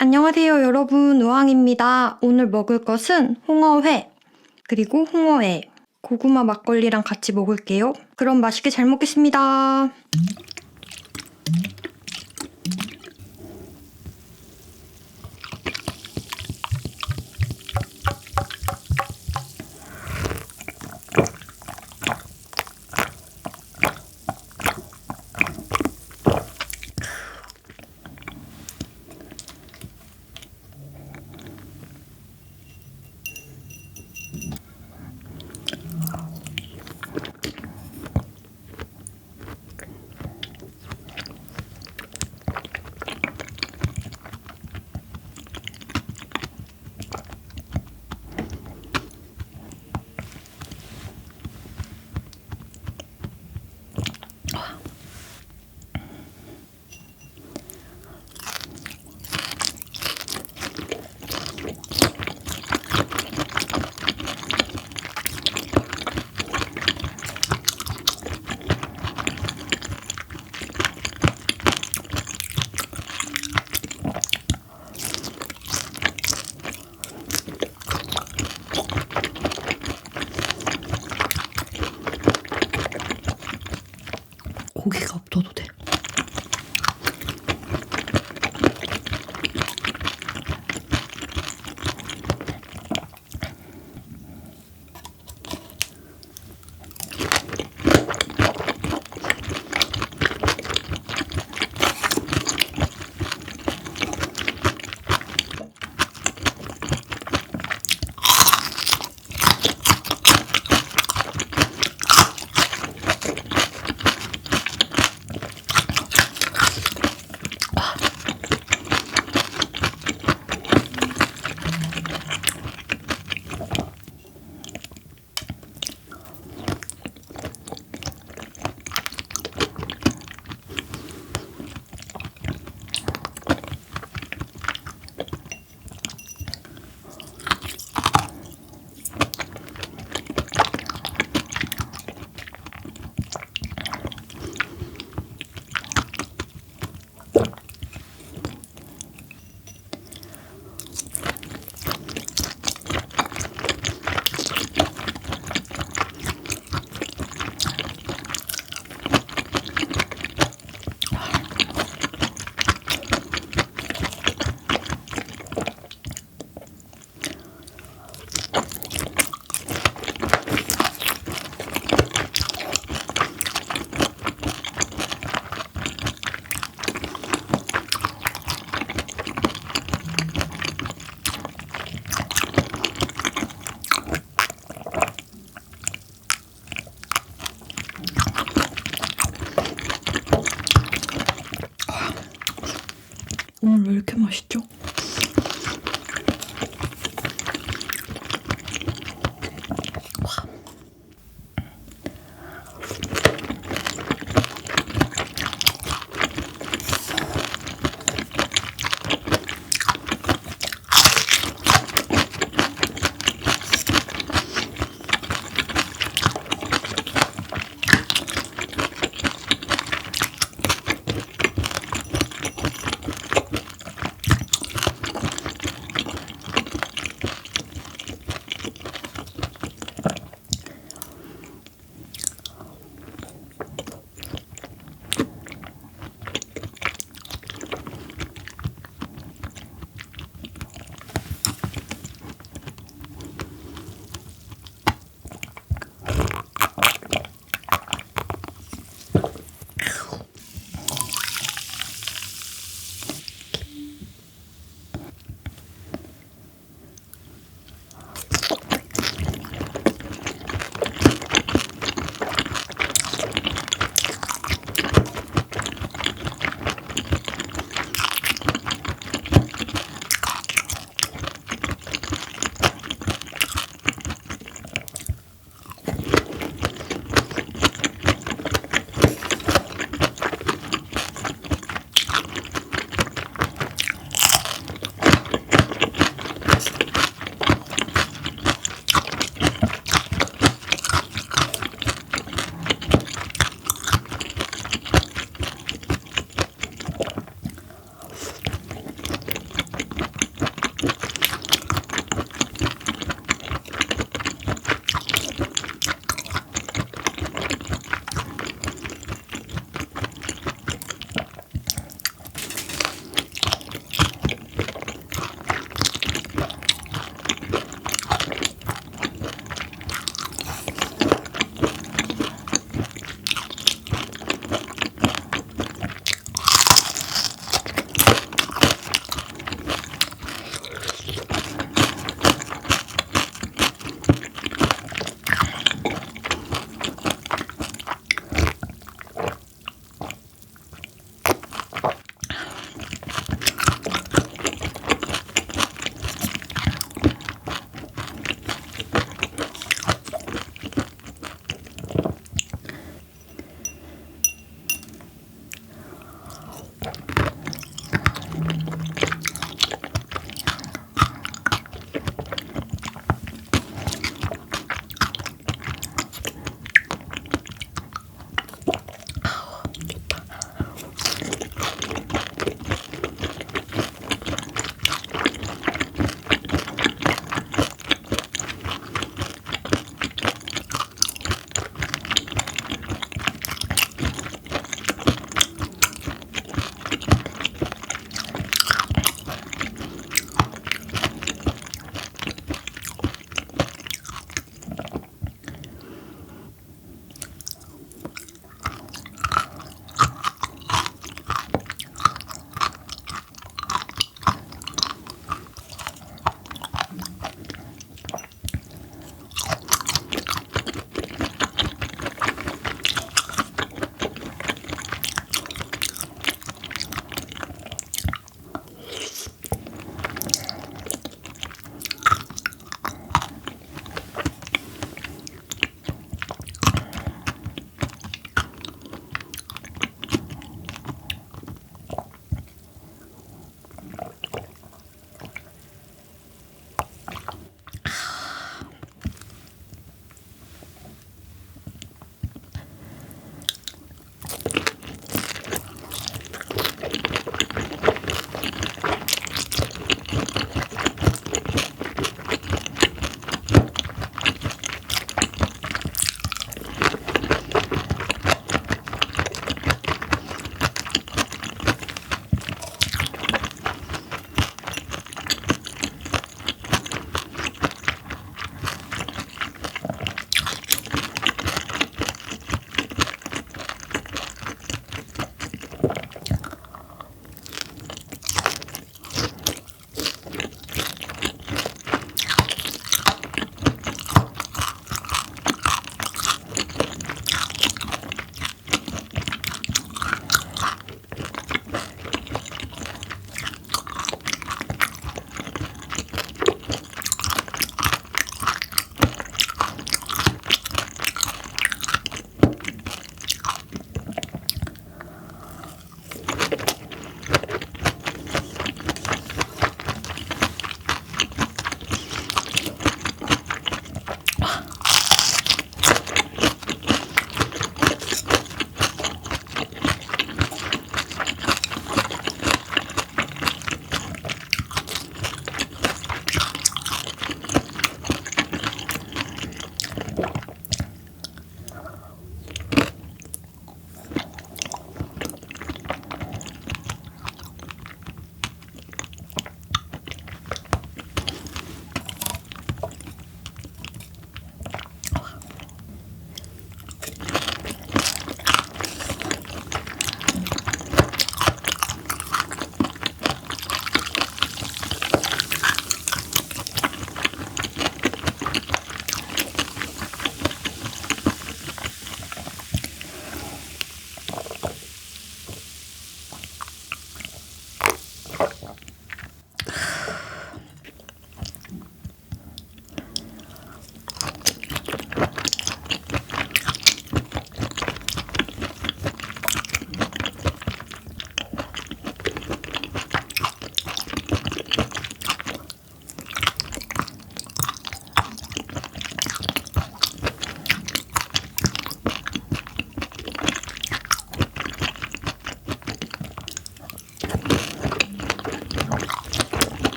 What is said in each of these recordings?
안녕하세요, 여러분. 우왕입니다. 오늘 먹을 것은 홍어회, 그리고 홍어회, 고구마 막걸리랑 같이 먹을게요. 그럼 맛있게 잘 먹겠습니다. 고기가 없어도 돼. 이렇게 맛있죠?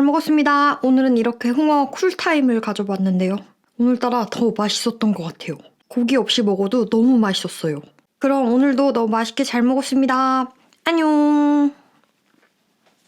잘 먹었습니다. 오늘은 이렇게 홍어 쿨타임을 가져봤는데요. 오늘따라 더 맛있었던 것 같아요. 고기 없이 먹어도 너무 맛있었어요. 그럼 오늘도 너무 맛있게 잘 먹었습니다. 안녕!